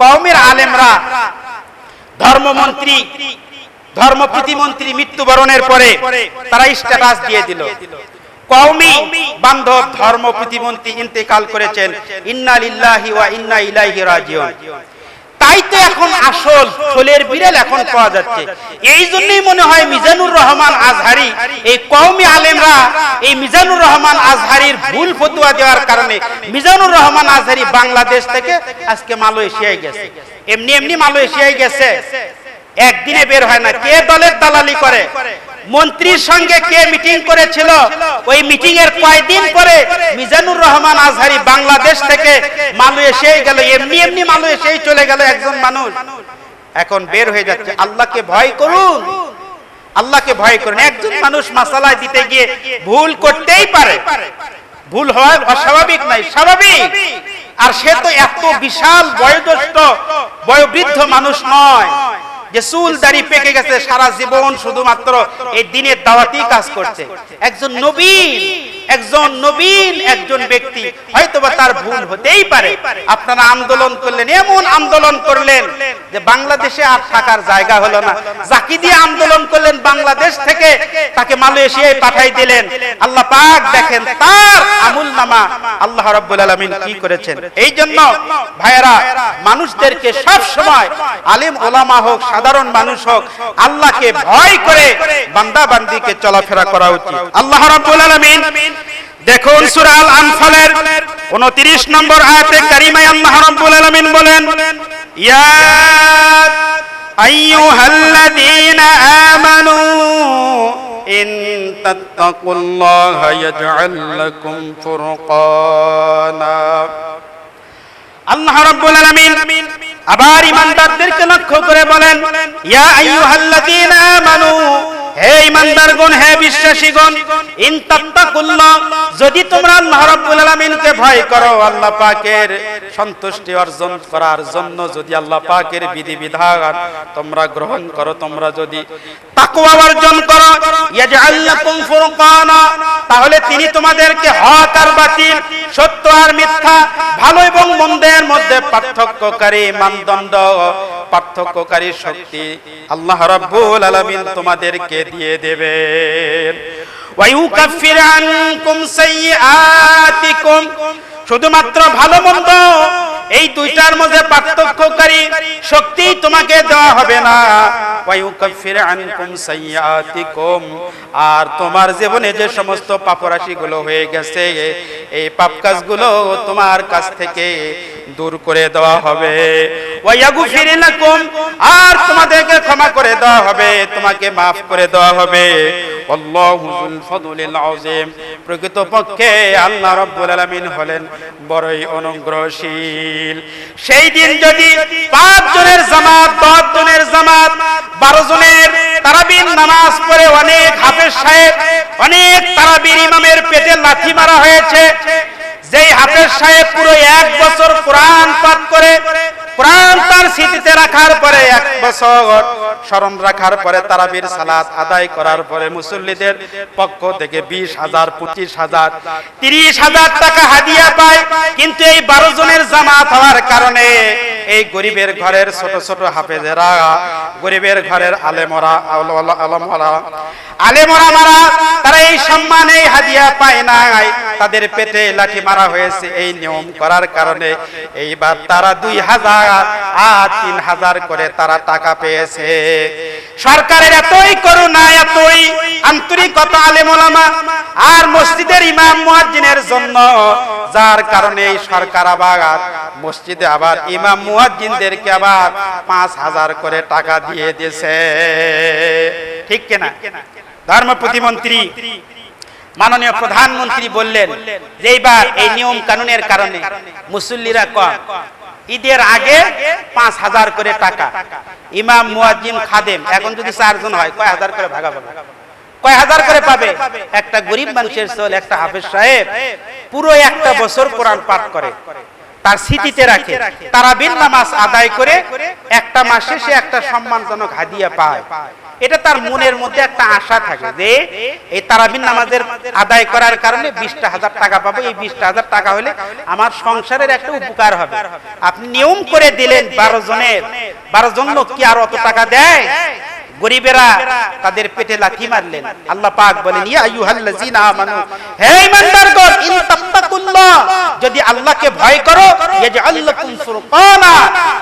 কওমের আলেমরা ধর্মমন্ত্রী ধর্ম প্রতিমন্ত্রী মৃত্যুবরণের পরে তারা স্ট্যাটাস দিয়ে দিল। কওমি বান্ধব ধর্ম প্রতিমন্ত্রী ইন্তেকাল করেছেন। ইন্না লিল্লাহি ইন্না ইলাহি রাজিউন। তাই তো এখন আসল ছোলের বিড়াল এখন পাওয়া যাচ্ছে। এই জন্যই মনে হয় মিজানুর রহমান আজহারি, এই কওমি আলেমরা এই মিজানুর রহমান আজহারির ভুল ফতুয়া দেওয়ার কারণে মিজানুর রহমান আজহারি বাংলাদেশ থেকে আজকে মালয়েশিয়ায় গেছে। এমনি এমনি মালয়েশিয়ায় গেছে। একদিনে বের হয় না। কে দলের দালালি করে? মন্ত্রীর সঙ্গে কে মিটিং করেছিল? ওই মিটিং এর কয়দিন পরে মিজানুর রহমান আজহারি বাংলাদেশ থেকে মালয়েশিয়ায় গেল। এমনি এমনি মালয়েশিয়ায় চলে গেল একজন মানুষ। এখন বের হয়ে যাচ্ছে। আল্লাহকে ভয় করুন। আল্লাহকে ভয় করুন। একজন মানুষ মাসালায় দিতে গিয়ে ভুল করতেই পারে। ভুল হয় অস্বাভাবিক নাই স্বাভাবিক। আর সে তো এত বিশাল বয়োজ্যেষ্ঠ, বয়োবৃদ্ধ মানুষ নয়। যে চুল দাড়ি পেকে গেছে সারা জীবন শুধুমাত্র এই দিনের দাওয়াতি কাজ করছে। একজন নবীন একজন নবীন, একজন ব্যক্তি। হয়তোবা তার ভুল হতেই পারে। আপনারা আন্দোলন করলেন, এমন আন্দোলন করলেন যে বাংলাদেশে আর থাকার জায়গা হলো না। জাকি দিয়ে আন্দোলন করলেন বাংলাদেশ থেকে, তাকে মালয়েশিয়ায় পাঠাই দিলেন। আল্লাহ পাক দেখেন তার আমুল নামা আল্লাহ রাব্বুল আলামিন কি করেছেন। এই জন্য ভাইয়েরা, মানুষদেরকে সব সময় আলিম ওলামা হোক, সাধারণ মানুষ হোক, আল্লাহকে ভয় করে বান্দা বান্দিকে চলাফেরা করা উচিত। আল্লাহ রাব্বুল আলামিন দেখুন সূরা আল আনফালের 29 নম্বর আয়াতে কারিমায় আল্লাহ রাব্বুল আলামিন বলেন ইয়া আইয়ুহাল্লাযীনা আমানু ইন তাত্তাকুল্লাহা ইয়াজআল লাকুম ফুরকানা। আল্লাহ রাব্বুল আলামিন আবার ইমানদারদেরকে লক্ষ্য করে বলেন ইয়া আইয়ুহাল্লাযীনা আমানু ইমানদারগণ হে বিশ্বাসীগণ যদি তোমরা আল্লাহ রাব্বুল আলামিনকে ভয় করো, আল্লাহ পাকের সন্তুষ্টি অর্জন করার জন্য যদি আল্লাহ পাকের বিধিবিধান তোমরা গ্রহণ করো, তোমরা যদি তাকওয়া অর্জন করো ফুরকানা, তাহলে তিনি তোমাদেরকে হক আর বাতিল, সত্য আর মিথ্যা, ভালো এবং মন্দের মধ্যে পার্থক্যকারী মানদণ্ড পার্থক্যকারী শক্তি আল্লাহ রাব্বুল আলামিন তোমাদেরকে দিয়ে দেবেন। ওয়ায়ুকাফির আনকুম সাইয়্যাতিকুম শুধুমাত্র ভালো মন্দ এই দুইটার মধ্যে পার্থক্যকারী শক্তি তোমাকে দেওয়া হবে না। আর তোমার জীবনে যে সমস্ত পাপরাশি গুলো হয়ে গেছে, এই পাপ কাজগুলো তোমার কাছ থেকে দূর করে দেওয়া হবে। আর তোমাদেরকে ক্ষমা করে দেওয়া হবে, তোমাকে maaf করে দেওয়া হবে। প্রকৃতপক্ষে আল্লাহ রাব্বুল আলামিন হলেন বড়ই অনুগ্রহশীল। সেই দিন যদি পাঁচ জনের জামাত, দশ জনের জামাত, বারো জনের তারাবির নামাজ পড়ে অনেক হাফেজ সাহেব, অনেক তারাবির ইমামের পেটে লাথি মারা হয়েছে। যেই হাফেজ সাহেব পুরো এক বছর কোরআন পাঠ করে কোরআন তার স্মৃতিতে রাখার পরে এক বছর স্মরণ রাখার পরে তারাবির সালাত আদায় করার পরে মুসল্লিদের পক্ষ থেকে বিশ হাজার, পঁচিশ হাজার, তিরিশ হাজার টাকা হাদিয়া পায়। কিন্তু এই বারো জনের জামাত হওয়ার কারণে এই গরিবের ঘরের ছোট ছোট হাফেজেরা, গরিবের ঘরের আলেমরা আলমরা, আলেমরা মারা, তারা এই সম্মান হাদিয়া পায় নাই। তাদের পেটে লাঠি মারা হয়েছে এই নিয়ম করার কারণে। এইবার তারা দুই হাজার তিন হাজার করে তারা টাকা পেয়েছে। সরকারের এতই করুণা, এতই আন্তরিকতা আলেমোলামা আর মসজিদের ইমাম জন্য, যার কারণে সরকার আবার, মসজিদে আবার ইমাম আবার পাঁচ হাজার করে টাকা দিয়ে দিয়েছে। ঠিক কিনা? ধর্ম প্রতিমন্ত্রী, মাননীয় প্রধানমন্ত্রী বললেন যে এইবার এই নিয়ম কানুনের কারণে মুসল্লিরা কম ঈদের আগে পাঁচ হাজার করে টাকা। ইমাম মুয়াজ্জিম খাদেম, এখন যদি চারজন হয়, কয় হাজার করে ভাগা ভাগা কয় হাজার করে পাবে? একটা গরিব মানুষের চল, একটা হাফেজ সাহেব। পুরো একটা বছর কোরআন পাঠ করে। তার স্মৃতিতে রাখে। তারা বিন নামাজ আদায় করে একটা মাসে সে একটা সম্মানজনক হাদিয়া পায়। এটা তার মনের মধ্যে একটা আশা থাকে যে এই তারাবিন নামাজের আদায় করার কারণে বিশটা হাজার টাকা পাবো। এই বিশটা হাজার টাকা হলে আমার সংসারের একটা উপকার হবে। আপনি নিয়ম করে দিলেন বারো জনের। বারো জন লোক কি আর অত টাকা দেয়? গরিবেরা তাদের পেটে লাথি মারলেন। আল্লাহ পাক বলেন ইয়া আইয়ুহাল্লাযিনা আমানু হে ইমানদারগণ ইন যদি আল্লাহকে ভয় করো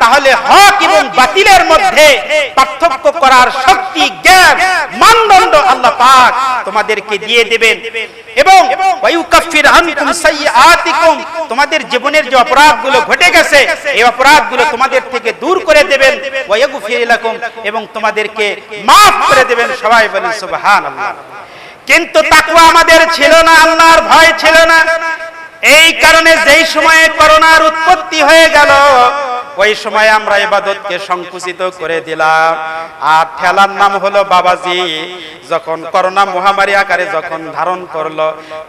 তাহলে হক এবং বাতিলের মধ্যে পার্থক্য করার শক্তি, জ্ঞান, মানদণ্ড আল্লাহ পাক তোমাদেরকে দিয়ে দিবেন। এবং তোমাদের জীবনের যে অপরাধগুলো ঘটে গেছে, এই অপরাধগুলো তোমাদের থেকে দূর করে দেবেন। এবং তোমাদেরকে মাফ করে দেবেন, সবাই বলেন কিন্তু তাকওয়া আমাদের ছিল না, আল্লাহর ভয় ছিল না। এই কারণে যেই সময়ে করোনার উৎপত্তি হয়ে গেল, ওই সময় আমরা ইবাদতকে সংকুচিত করে দিলাম। আর ঠেলার নাম হলো বাবাজি। যখন করোনা মহামারী আকারে যখন ধারণ করল,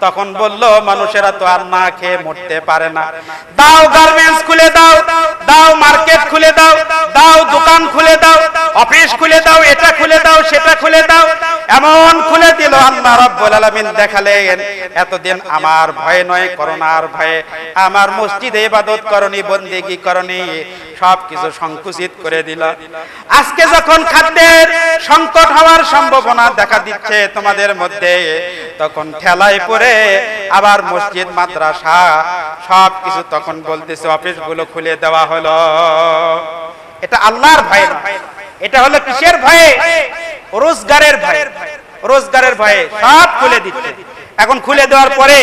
তখন বলল, মানুষেরা তো আর না খেয়ে মরতে পারে না। দাও গার্মেন্টস খুলে দাও দাও মার্কেট খুলে দাও দাও দোকান খুলে দাও, অফিস খুলে দাও, এটা খুলে দাও, সেটা খুলে দাও। এমন আল্লাহ আলামিন দেখালেন, এতদিন আমার নয়, করোনার ভয়ে। আমার মসজিদে ইবাদত করনি, বন্দেগি করনি সংকুচিত করে দিল। আজকে যখন খাদ্যের সংকট হওয়ার সম্ভাবনা দেখা দিচ্ছে তোমাদের মধ্যে, তখন ঠেলায় পড়ে আবার মসজিদ, মাদ্রাসা সব কিছু তখন বলতেছে, অফিসগুলো খুলে দেওয়া হলো। এটা আল্লাহর ভয় এটা হলো কিসের ভয়ে? রোজগারের ভয়। রোজগারের ভয়ে সব খুলে দিচ্ছে। এখন খুলে দেওয়ার পরে